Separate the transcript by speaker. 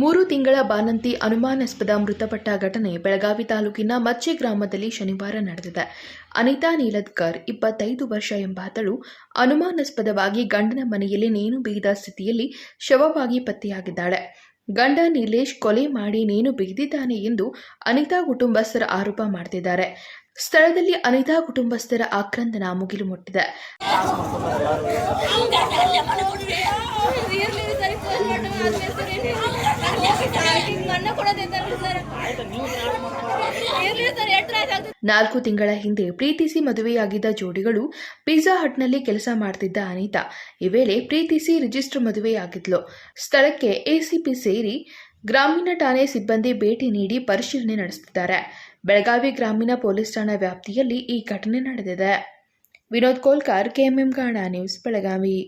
Speaker 1: ಮೂರು ತಿಂಗಳ ಬಾನಂತಿ ಅನುಮಾನಾಸ್ಪದ ಮೃತಪಟ್ಟ ಘಟನೆ ಬೆಳಗಾವಿ ತಾಲೂಕಿನ ಮಚ್ಚೆ ಗ್ರಾಮದಲ್ಲಿ ಶನಿವಾರ ನಡೆದಿದೆ. ಅನಿತಾ ನೀಲದ್ಕರ್ ಇಪ್ಪತ್ತೈದು ವರ್ಷ ಎಂಬಾತಳು ಅನುಮಾನಾಸ್ಪದವಾಗಿ ಗಂಡನ ಮನೆಯಲ್ಲಿ ನೇಣು ಬಿಗಿದ ಸ್ಥಿತಿಯಲ್ಲಿ ಶವವಾಗಿ ಪತ್ತೆಯಾಗಿದ್ದಾಳೆ. ಗಂಡ ನೀಲೇಶ್ ಕೊಲೆ ಮಾಡಿ ನೇಣು ಬಿಗಿದಿದ್ದಾನೆ ಎಂದು ಅನಿತಾ ಕುಟುಂಬಸ್ಥರ ಆರೋಪ ಮಾಡ್ತಿದ್ದಾರೆ. ಸ್ಥಳದಲ್ಲಿ ಅನಿತಾ ಕುಟುಂಬಸ್ಥರ ಆಕ್ರಂದನ ಮುಗಿಲು ಮುಟ್ಟಿದೆ. ನಾಲ್ಕು ತಿಂಗಳ ಹಿಂದೆ ಪ್ರೀತಿಸಿ ಮದುವೆಯಾಗಿದ್ದ ಜೋಡಿಗಳು ಪಿಜ್ಜಾ ಹಟ್ನಲ್ಲಿ ಕೆಲಸ ಮಾಡ್ತಿದ್ದ ಅನಿತಾ, ಈ ವೇಳೆ ಪ್ರೀತಿಸಿ ರಿಜಿಸ್ಟರ್ ಮದುವೆಯಾಗಿದ್ಲು. ಸ್ಥಳಕ್ಕೆ ಎಸಿಪಿ ಸೇರಿ ಗ್ರಾಮೀಣ ಠಾಣೆ ಸಿಬ್ಬಂದಿ ಭೇಟಿ ನೀಡಿ ಪರಿಶೀಲನೆ ನಡೆಸುತ್ತಿದ್ದಾರೆ. ಬೆಳಗಾವಿ ಗ್ರಾಮೀಣ ಪೊಲೀಸ್ ಠಾಣಾ ವ್ಯಾಪ್ತಿಯಲ್ಲಿ ಈ ಘಟನೆ ನಡೆದಿದೆ. ವಿನೋದ್ ಕೋಲ್ಕರ್, ಕೆಎಂಎಂ ಕಾಣ ನ್ಯೂಸ್, ಬೆಳಗಾವಿ.